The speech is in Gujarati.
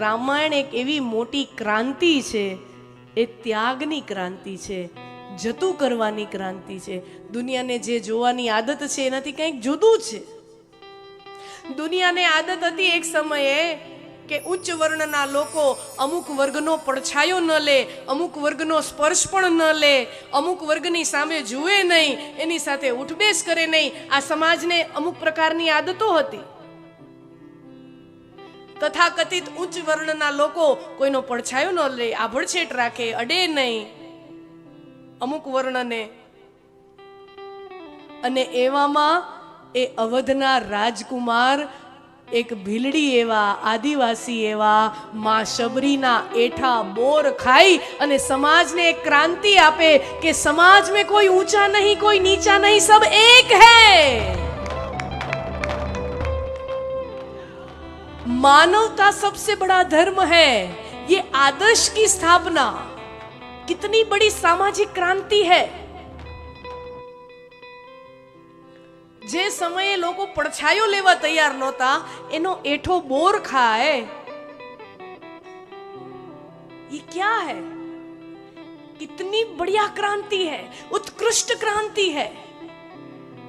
રામાયણ એક એવી મોટી ક્રાંતિ છે, એ ત્યાગની ક્રાંતિ છે, જતું કરવાની ક્રાંતિ છે. દુનિયાને જે જોવાની આદત છે, એનાથી કંઈક જુદું છે. દુનિયાને આદત હતી એક સમયે કે ઉચ્ચ વર્ણના લોકો અમુક વર્ગનો પડછાયો ન લે, અમુક વર્ગનો સ્પર્શ પણ ન લે, અમુક વર્ગની સામે જુએ નહીં, એની સાથે ઉઠબેસ કરે નહીં. આ સમાજને અમુક પ્રકારની આદતો હતી. તથા કથિત ઉચ્ચ વર્ણના લોકો કોઈનો પડછાયો ન લે આભડછેટ રાખે, અડે નહીં. અમુક વર્ણને અને એવામાં એ અવધના રાજકુમાર એક ભીલડી એવા, આદિવાસી એવા, મા શબરીના એઠા બોર ખાઈ અને સમાજને એક ક્રાંતિ આપે કે સમાજ મેં કોઈ ઊંચા નહીં, કોઈ નીચા નહીં, સબ એક હૈ. मानवता सबसे बड़ा धर्म है ये आदर्श की स्थापना कितनी बड़ी सामाजिक क्रांति है જે સમયે લોકો પડછાયો લેવા તૈયાર નહોતા એનો એઠો બોર ખાય ये क्या है कितनी बढ़िया क्रांति है उत्कृष्ट क्रांति है